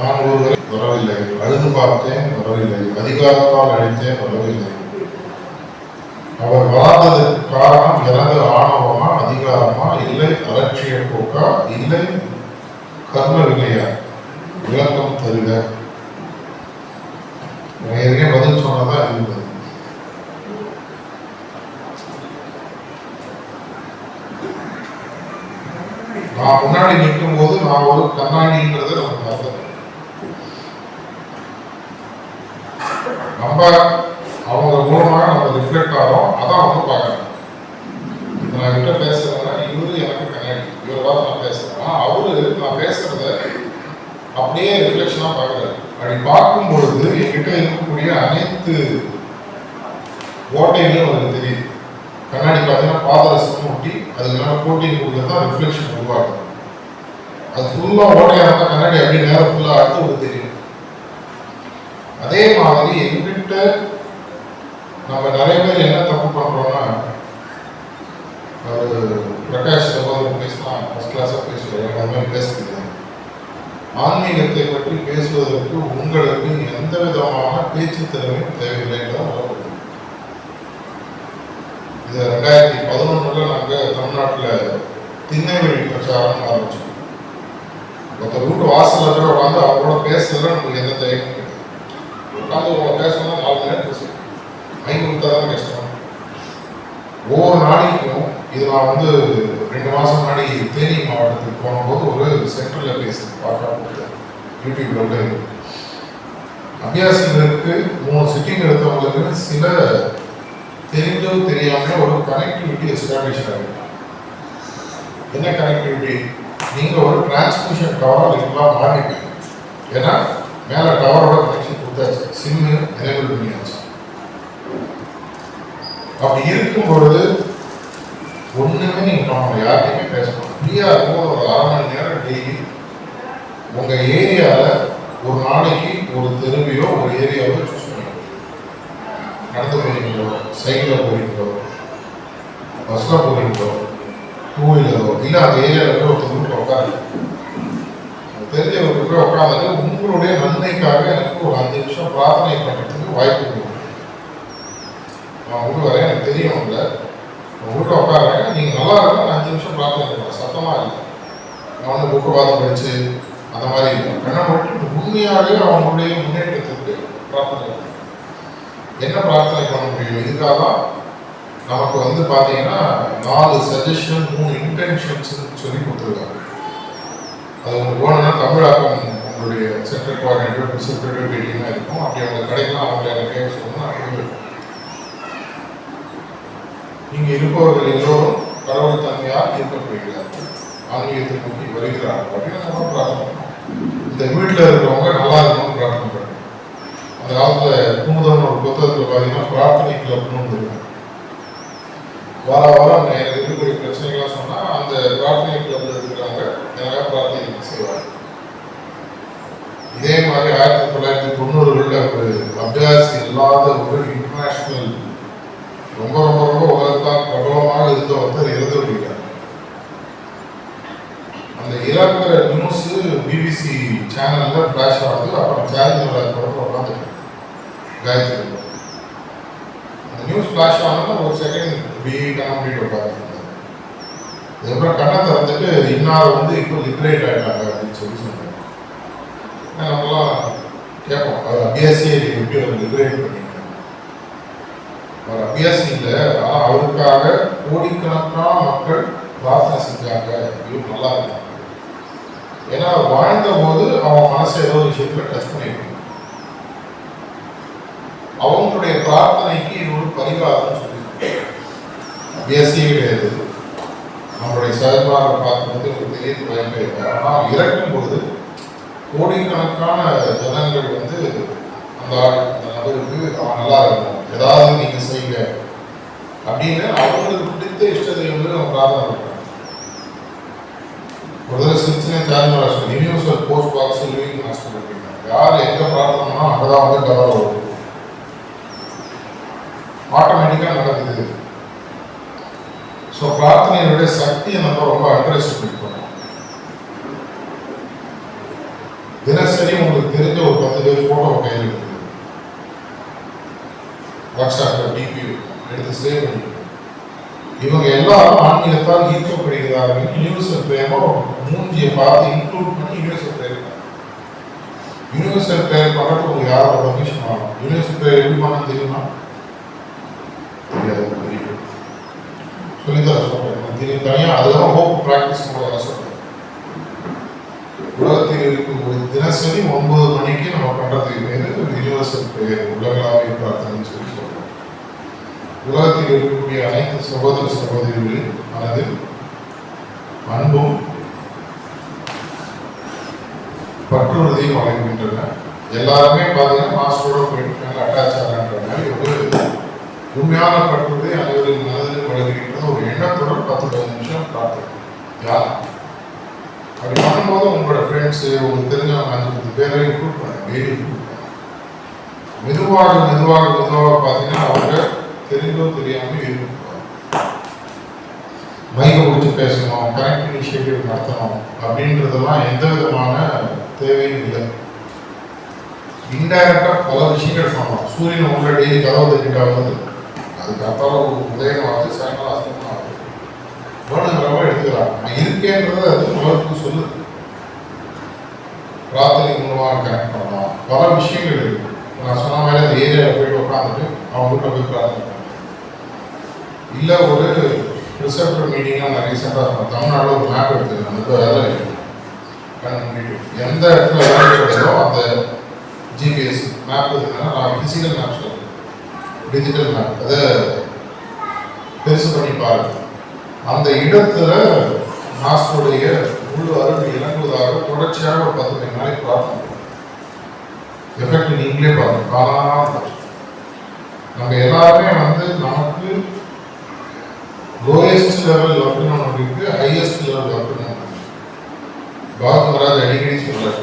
நான் ஒருவரை வரவில்லை. அழுது பார்த்தேன் வரவில்லை. அதிகாரத்தால் அழைத்தேன் வரவில்லை. அவர் வராததற்கு காரணம் எனது ஆணவமா அதிகாரமா? இல்லை அலட்சிய போக்கா? இல்லை கர்ம வினையா விளக்கம் தருக. ஏற்கனவே பதில் சொன்னதா இருந்தது. நான் முன்னாடி நிற்கும் போது நான் ஒரு கண்ணாடின்றதை நம்ம மறந்துட்டோம் நம்ம அவங்க மூலமாக நம்ம ரிஃப்ளெக்ட் ஆகிறோம். அதான் அவங்க பார்க்கணும் நான் கிட்ட பேசுறேன்னா இவரு எனக்கு கண்ணாடி இவரை பார்த்து நான் பேசுறேன். அவரு நான் பேசுறத அப்படியே ரிஃப்ளெக்ஷனாக பார்க்குறாரு. அப்படி பார்க்கும் பொழுது என்கிட்ட இருக்கக்கூடிய அனைத்து ஓட்டைகளும் அவருக்கு தெரியுது. கண்ணாடி பார்த்தீங்கன்னா பாதரசம் ஒட்டி அதுக்கு மேலே கோட்டிங் கொடுக்குறது தான் ரிஃப்ளெக்ஷன் உருவாகும் அது ஃபுல்லாக ஓட்டையாக இருந்தால் கண்ணாடி அப்படி நேரம் ஃபுல்லாக அடுத்து ஒரு தெரியும். அதே மாதிரி எங்கிட்ட நம்ம நிறைய பேர் என்ன தப்பு பண்றோம்னா அது பிரகாஷ் சகோதரர் பேசலாம் ஃபர்ஸ்ட் கிளாஸாக பேசுவார். அந்த மாதிரி ஆன்மீகத்தை பற்றி பேசுவதற்கு உங்களுக்கு எந்த விதமான பேச்சு திறமையும் தேவையில்லை இது ரெண்டாயிரத்தி பதினொன்றுல நாங்கள் தமிழ்நாட்டில் திண்ணைவழி பிரச்சாரம் ஆரம்பிச்சோம். ஒருத்தர் வீட்டு வாசல்ல கூட உட்காந்து அவரோட பேசுறதுல நமக்கு எந்த தைரியமும் கிடையாது. உட்காந்து உங்களை பேசணும் நாலு பேசுவோம் கொடுத்தா தான் பேசணும் ஒவ்வொரு நாளைக்கும் இது நான் வந்து ரெண்டு மாதம் முன்னாடி தேனி மாவட்டத்துக்கு போனபோது ஒரு சென்டரில் பேசுகிறேன் பார்க்க யூடியூப்ல உள்ள அபியாசிகளுக்கு மூணு சிட்டிங் எடுத்தவங்களுக்கு சில தெரிஞ்சோ தெரியாம ஒரு கனெக்டிவிட்டி எஸ்டாப்ளிஷ் ஆகும் என்ன கனெக்டிவிட்டி நீங்க ஒரு டிரான்ஸ்மிஷன் டவர் ரெகுலராக மாறிட்டீங்க. ஏன்னா மேல டவரோட கனெக்ஷன் அந்த சிம்மு எனேபிள் பண்ணியாச்சு அப்படி இருக்கும் பொழுது ஒண்ணுமே நீங்க நம்ம யார்கிட்டயுமே பேசணும் ஃப்ரீயா இருக்கும்போது ஒரு அரை மணி நேரம் டெய்லி உங்க ஏரியால ஒரு நாளைக்கு ஒரு தெருவையோ ஒரு ஏரியாவோ சூஸ் பண்ணிக்கணும். நடந்து போறீங்களோ சைக்கிளில் போறீங்களோ பஸ்ஸில் போறீங்களோ டூ வீலரோ இல்லை அந்த ஏரியாவில் ஒரு ஒருத்தர் வீட்டில் உட்காரு ஒரு போய் உட்காந்து உங்களுடைய நன்மைக்காக எனக்கு ஒரு அஞ்சு நிமிஷம் பிரார்த்தனை பண்ணுறதுக்கு வாய்ப்பு கொடுக்கும் நான் உள்ள வரேன் எனக்கு தெரியும் இல்லை உங்கள் உட்காருங்க நீங்கள் நல்லா இருக்கும் அஞ்சு நிமிஷம் பிரார்த்தனை பண்ணுவேன் சத்தமாக இல்லை. நான் வந்து புக்கு பார்த்து படிச்சு அந்த மாதிரி இல்லை. கண்ணை மட்டும் உண்மையாகவே அவங்களுடைய முன்னேற்றத்துக்கு பிரார்த்தனை என்ன பிரார்த்தனை பண்ண முடியும்? இதுக்காக தான் நமக்கு வந்து பார்த்தீங்கன்னா நாலு சஜஷன் மூணு இன்டென்ஷன்ஸ் சொல்லி கொடுத்துருக்காங்க. அது உங்களுக்கு வேணும்னா தமிழாக்கம் உங்களுடைய சென்ட்ரல் கோஆர்டினேட்டர் செக்ரட்டரி கேட்டிங்கன்னா இருக்கும். அப்படி அவங்க கிடைக்கலாம் அவங்க எனக்கு கேட்க சொல்லணும் அப்படி இங்கு இருப்பவர்கள் எல்லோரும் கடவுள் தன்மையாக இருக்கப்படுகிறார்கள் ஆன்மீகத்தை நோக்கி வருகிறார்கள் அப்படின்னு நம்ம பிரார்த்தனை இந்த வீட்டில் இருக்கிறவங்க நல்லா இருக்கணும்னு பிரார்த்தனை பண்ணணும் அந்த காலத்தில் குமுதன் ஒரு புத்தகத்தில் பார்த்தீங்கன்னா பிரார்த்தனை கிளப்னு ஒன்று இருக்கும் வார வாரம் எனக்கு இருக்கக்கூடிய பிரச்சனைகள்லாம் சொன்னால் அந்த பிரார்த்தனை கிளப்பில் இருக்கிற யாராவது பிரார்த்தனை இதே மாதிரி ஆயிரத்தி தொள்ளாயிரத்தி தொண்ணூறுகளில் ஒரு அபியாசி இல்லாத ஒரு இன்டர்நேஷ்னல் ரொம்ப ரொம்ப ரொம்ப உலகத்தால் பிரபலமாக இருந்த ஒருத்தர் இறந்து விடுகிறார் அந்த இறக்குற நியூஸ் பிபிசி சேனல்ல ஃபிளாஷ் ஆகுது. அப்புறம் சேனல் தொடர்ந்து உட்காந்துட்டு காயத்ரி. அந்த நியூஸ் ஃபிளாஷ் ஆனதும் ஒரு செகண்ட் பீட்டாக அப்படின்னு உட்காந்து அதுக்கப்புறம் கண்ணை திறந்துட்டு இன்னார் வந்து இப்போ லிட்ரேட் ஆகிட்டாங்க அப்படின்னு சொல்லி சொன்னாங்க. நம்மளாம் கேட்போம். அவர் அபியாசியை எப்படி அவர் லிட்ரேட் பண்ணிட்டாங்க அவர் அபியாசி இல்லை ஆனால் அவருக்காக கோடிக்கணக்கான மக்கள் பிரார்த்தனை செஞ்சாங்க. இவர் நல்லா இருக்காங்க ஏன்னா வாழ்ந்த போது அவன் மனசு ஏதோ ஒரு விஷயத்துல டச் பண்ணிருக்காங்க அவங்களுடைய பிரார்த்தனைக்கு இது பரிகாரம் சொல்லி அபியாசியே கிடையாது. அவருடைய செயல்பாடு பார்க்கும்போது ஒரு பெரிய பயம் ஆனால் இறக்கும் பொழுது கோடிக்கணக்கான ஜனங்கள் வந்து அந்த அந்த நபருக்கு அவன் நல்லா இருக்கும் ஏதாவது நீங்க செய்யுங்க. அப்படின்னு அவங்களுக்கு பிடித்த இஷ்டத்தை வந்து அவன் பிரார்த்தனை பண்றாங்க ஒரு தடவை சின்ன charge universal post box living hospital அப்படின்னா. யார் எங்க பிரார்த்தனை அங்கதான் வந்து டெவலப் வரும் ஆட்டோமேட்டிக்கா நடக்குது ஸோ பிரார்த்தனையினுடைய சக்தியை நம்ம ரொம்ப அண்டர் பண்ணிக்கணும். தினசரி உங்களுக்கு தெரிஞ்ச ஒரு பத்து பேர் போட்டோ கையில் எடுத்து வாட்ஸ்அப்பில் டிபி எடுத்து சேவ் பண்ணி இவங்க எல்லாரும் ஆன்மீகத்தால் ஈர்க்கப்படுகிறார்கள். யூனிவர்சல் பிரேமோ மூஞ்சியை பார்த்து இன்க்ளூட் பண்ணி யூனிவர்சல் பிரேயர் யூனிவர்சல் பிரேயர் பண்ணுறது உங்களுக்கு யாரோட பர்மிஷன் ஆகும் யூனிவர்சல் பிரேயர் எப்படி பண்ண தெரியுமா தெரியாது தெரியும் சொல்றேன் தனியாக அதுதான் ஹோப் ப்ராக்டிஸ் கூட சொல்றேன். உலகத்தில் இருக்கும் தினசரி ஒன்பது மணிக்கு நம்ம பண்றதுக்கு பேரு யூனிவர்சல் பிரேயர் உலகளாவிய பிரார்த்தனை சொல்லி சொல்றோம். உலகத்தில் இருக்கக்கூடிய அனைத்து சகோதர சகோதரிகளின் மனதில் அன்பும் பற்றுறுதியும் வழங்குகின்றன. எல்லாருமே பார்த்தீங்கன்னா மாஸ்டரோட போயிட்டு அட்டாச் ஆகின்ற மாதிரி ஒரு உண்மையான பற்று அனைவரின் மனதிலும் வழங்குகின்றது ஒரு எண்ணத்துடன் பத்து பதினஞ்சு நிமிஷம் பிரார்த்தனை தியானம் அப்படி பண்ணும்போது உங்களோட ஃப்ரெண்ட்ஸு உங்களுக்கு தெரிஞ்சவங்க அஞ்சு பத்து பேரை இன்க்ளூட் பண்ணுங்க டெய்லி இன்க்ளூட் பண்ணுங்க மெதுவாக மெதுவாக மெதுவாக பார்த்தீங்கன்னா அவங்க தெரிஞ்சோ தெரியாமல் இருக்கும் மைக்கை பிடிச்சி பேசணும் கரெக்ட் இனிஷியேட்டிவ் நடத்தணும் அப்படின்றதெல்லாம் எந்த விதமான தேவையும் இல்லை. இன்டைரக்டாக பல விஷயங்கள் பண்ணலாம். சூரியன் உள்ள டெய்லி கதவு தட்டிட்டாவது அதுக்கு அப்புறம் உதயம் ஆகுது சாயங்காலம் அசனம் ஆகுது வேணுங்கிறவங்க எடுத்துக்கலாம் நான் இருக்கேன்றது அது உலகத்துக்கு சொல்லுது. பிரார்த்தனை மூலமாக கனெக்ட் பண்ணலாம் பல விஷயங்கள் இருக்கு. நான் சொன்ன மாதிரி அந்த ஏரியாவில் போயிட்டு உட்காந்துட்டு அவங்க வீட்டில் போய் பிரார்த்தனை இல்லை ஒரு ரிசப்டர் மீட்டிங்காக நான் ரீசெண்டாக தமிழ்நாடு ஒரு மேப் எடுத்துக்கிறேன் அந்த வேலை எந்த இடத்துல வேலை அந்த ஜிபிஎஸ் மேப் இருக்குன்னா நான் ஃபிசிக்கல் மேப் சொல்கிறேன் டிஜிட்டல் மேப் அதை பெருசு பண்ணி பாருங்கள் அந்த இடத்துல மாஸ்டருடைய முழு அருள் இறங்குவதாக தொடர்ச்சியாக ஒரு பத்து மணி நாளைக்கு பார்த்தோம் எஃபெக்ட் நீங்களே பார்த்தோம் காணாம நம்ம எல்லாருமே வந்து நமக்கு லோயஸ்ட் லெவல் ஒர்க்குன்னு ஒன்று இருக்கு ஹையஸ்ட் லெவல் ஒர்க்குன்னு பாரத் மகாராஜ் அடிக்கடி சொல்றாரு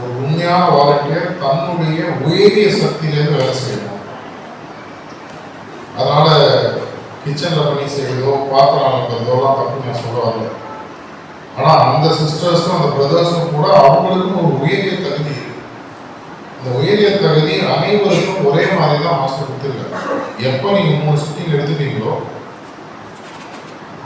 ஒரு உண்மையான வாலண்டியர் தன்னுடைய உயரிய சக்தியிலேருந்து வேலை செய்யணும். அதனால கிச்சனில் பண்ணி செய்வதோ பாத்திரம் அனுப்புறதோலாம் பற்றி நான் சொல்ல வரல. ஆனால் அந்த சிஸ்டர்ஸும் அந்த பிரதர்ஸும் கூட அவங்களுக்கும் ஒரு உயரிய தகுதி. அந்த உயரிய தகுதி அனைவருக்கும் ஒரே மாதிரி தான் மாஸ்டர் கொடுத்துருக்காங்க எப்போ நீங்கள் மூணு சிட்டிங் எடுத்துட்டீங்களோ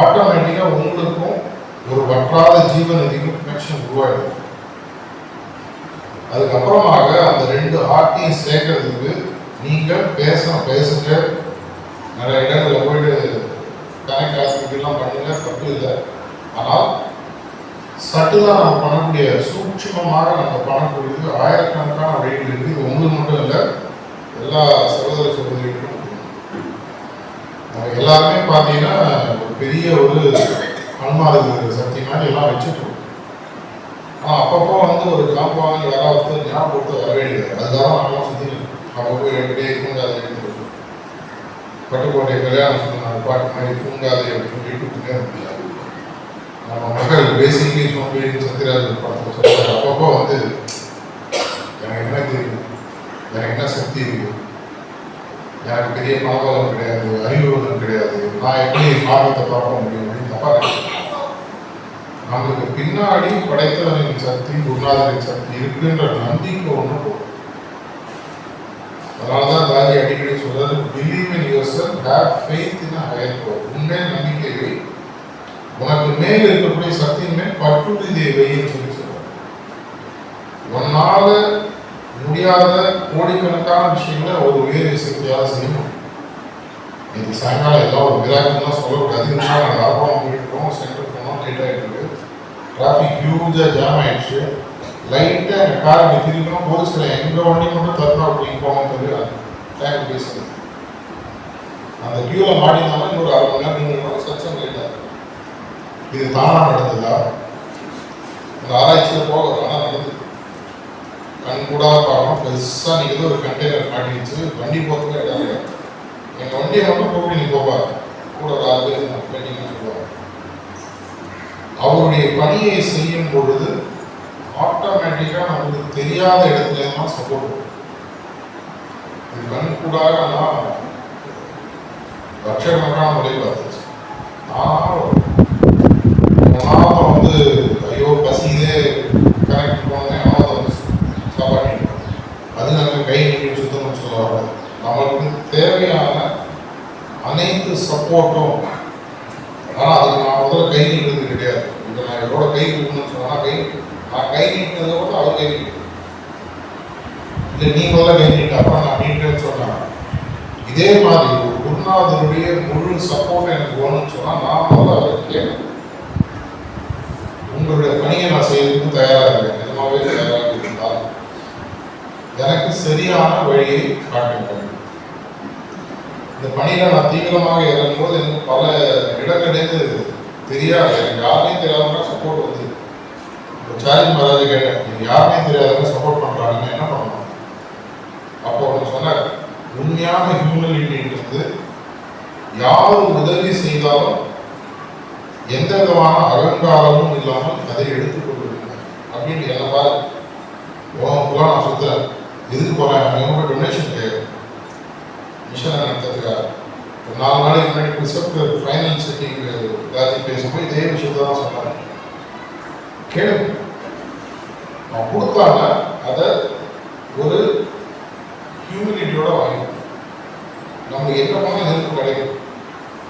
ஆட்டோமேட்டிக்காக உங்களுக்கும் ஒரு வற்றாத ஜீவநதிக்கும் கனெக்ஷன் உருவாயிடும். அதுக்கப்புறமாக அந்த ரெண்டு ஆர்ட்டையும் சேர்க்கறதுக்கு நீங்கள் பேச பேசுகிற நிறைய இடங்களில் போயிட்டு கனெக்ட் ஆகிட்டுலாம் பண்ணுங்க தப்பு இல்லை. ஆனால் சட்டுதான் நம்ம பண்ணக்கூடிய சூட்சுமமாக நம்ம பண்ணக்கூடியது ஆயிரக்கணக்கான வழிகள் இருக்கு. இது உங்களுக்கு மட்டும் இல்லை எல்லா சகோதர சகோதரிகளுக்கும். எல்லாருமே பார்த்தீங்கன்னா ஒரு பெரிய ஒரு அனுமானது சக்தி மாதிரி எல்லாம் வச்சுருக்கோம் ஆனால் அப்பப்போ வந்து ஒரு காப்பாங்க யாராவது ஞாபகத்தை வர வேண்டியது. அதுதான் நம்ம சுற்றி நம்ம போய் ரெண்டு அதை எடுத்துருக்கோம் பட்டுக்கோட்டை கல்யாணம் சொன்ன பாட்டு மாதிரி தூங்காது அப்படின்னு சொல்லிட்டு முடியாது நம்ம மகள் பேசிக்கலி சோம்பேறி சத்யராஜன் படத்தை சொல்றாரு அப்பப்போ வந்து எனக்கு என்ன தெரியும்? எனக்கு என்ன சக்தி இருக்கு? எனக்கு பெரிய பணபலம் கிடையாது அறிவுறுதல் கிடையாது. நான் எப்படி மாற்றத்தை பார்க்க முடியும்? அப்படின்னு தப்பா நம்மளுக்கு பின்னாடி படைத்தவரின் சக்தி குருநாதரின் சக்தி இருக்குன்ற நம்பிக்கை ஒன்று போதும் அதனாலதான் அடிக்கடி சொல்றாரு believe in yourself have faith in higher power உண்மை நம்பிக்கை வை உனக்கு மேல் இருக்கக்கூடிய சக்தியின் மேல் பற்றுறுதியை சொல்லி சொல்றாரு உன்னால முடியாத கோடிக்கணக்கான விஷயங்களை ஒரு உயரிய சக்தியால் செய்யணும் இன்னைக்கு சாயங்காலம் எல்லாம் ஒரு விழாக்கெல்லாம் சொல்லக்கூடாது. இருந்தால் நாங்கள் ஆர்வம் போயிருக்கோம் சென்டர் போனோம் லேட் ஆகிட்டு டிராஃபிக் ஹியூஜாக ஜாம் ஆயிடுச்சு. லைட்டாக எங்கள் கார் அப்படி திரும்பினோம் போலீஸில் எங்கள் வண்டி மட்டும் தருணா அப்படின்னு போகணும் தெரியாது டைம் பேசுது அந்த கியூவில் மாட்டினாலும் இன்னொரு அரை மணி நேரம் மூணு மணி சச்சம் கேட்டார் இது தானாக நடந்ததா? அந்த ஆராய்ச்சியில் போக ஆனால் நடந்தது. கண் கூட பார்க்கணும் பெருசாக நீங்கள் ஏதோ ஒரு கண்டெய்னர் மாட்டிடுச்சு வண்டி போகிறதுக்கு இடம் இல்லை. எங்கள் வண்டியை மட்டும் கூப்பிட்டு நீ போவார் கூட ஒரு ஆறு பேர் கேட்டீங்கன்னு சொல்லுவாங்க. அவருடைய பணியை செய்யும் பொழுது ஆட்டோமேட்டிக்காக நமக்கு தெரியாத இடத்துல தான் சப்போர்ட் கண்கூடாக நான் லட்சக்கணக்கான முறை பார்த்துச்சு நான் வந்து ஐயோ பசியிலே கனெக்ட் போனேன் சாப்பாடு அது நம்ம கை சுத்தம்னு சொல்லுவாங்க நம்மளுக்கு தேவையான அனைத்து சப்போர்ட்டும் நான் கை நீட்டினதை கூட அவர் கை நீட்டு. இல்லை நீ முதல்ல கை நீட்டாப்பா நான் நீட்டேன்னு சொன்னாங்க. இதே மாதிரி ஒரு குருநாதனுடைய முழு சப்போர்ட் எனக்கு வேணும்னு சொன்னால் நான் முதல்ல அவருக்கு கேட்கணும் உங்களுடைய பணியை நான் செய்யறதுக்கு தயாராக இருக்கேன். நிஜமாவே தயாராக இருந்தால் எனக்கு சரியான வழியை காட்டுங்கள். இந்த பணியில் நான் தீவிரமாக இறங்கும்போது எனக்கு பல இடங்கள் தெரியாது. எனக்கு யாருமே தெரியாதவங்க சப்போர்ட் வந்து இப்போ சார்ஜ் மகாராஜ் கேட்டேன் யாருமே தெரியாதவங்க சப்போர்ட் பண்றாங்க என்ன பண்ணணும்? அப்போ அவங்க சொன்னார் உண்மையான ஹியூமனிட்டின்றது யார் உதவி செய்தாலும் எந்த விதமான அகங்காரமும் இல்லாமல் அதை எடுத்துக்கொள்ளுங்க அப்படின்னு என்ன பாரு ஃபுல்லாக நான் சுத்துறேன். எதுக்கு போகிறேன் அவங்க டொனேஷன் கேட்குறேன் மிஷனை நடத்துறதுக்காக ஒரு நாலு நாளைக்கு முன்னாடி ரிசப்ட் ஃபைனல் செட்டிங் எல்லாத்தையும் பேசும்போது இதே விஷயத்தான் சொன்னாங்க கேளுங்க. அவன் கொடுத்தாங்க அதை ஒரு ஹியூமினிட்டியோட வாங்கி நம்ம என்ன பண்ணால் நெருப்பு கிடைக்கும்.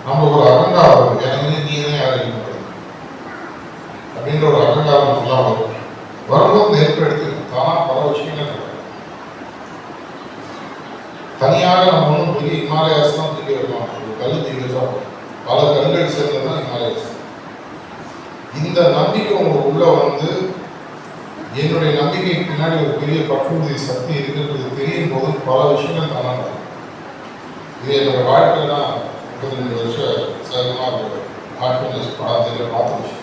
நம்ம ஒரு அகங்காரம் எனக்கு நீ தான் யாரும் அப்படின்ற ஒரு அகங்காரம் ஃபுல்லாக வரும். வரும்போது நெருப்பு எடுத்துக்கணும். தானா பல விஷயங்கள் நடக்கும் தனியாக நம்ம ஒன்றும் பெரிய ஹிமாலயாஸ் தான் தூக்கி வரலாம் ஒரு கல் தூக்கி வச்சா பல கல்கள் சேர்ந்தது தான் இமாலயாஸ் இந்த நம்பிக்கை உங்களுக்கு உள்ள வந்து என்னுடைய நம்பிக்கைக்கு பின்னாடி ஒரு பெரிய பக்குறுதி சக்தி இருக்குன்றது. தெரியும் போது பல விஷயங்கள் தானா இது என்னோட வாழ்க்கையில தான் முப்பத்தி ரெண்டு வருஷம் சேகமாக ஹார்ட்ஃபுல்னஸ் படத்தில் பார்த்த விஷயம்.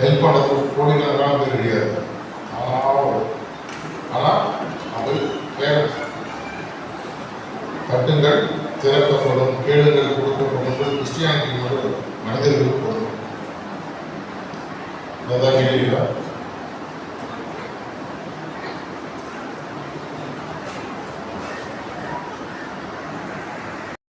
ஹெல்ப் பண்ணுறதுக்கு கோடிக்கணக்கான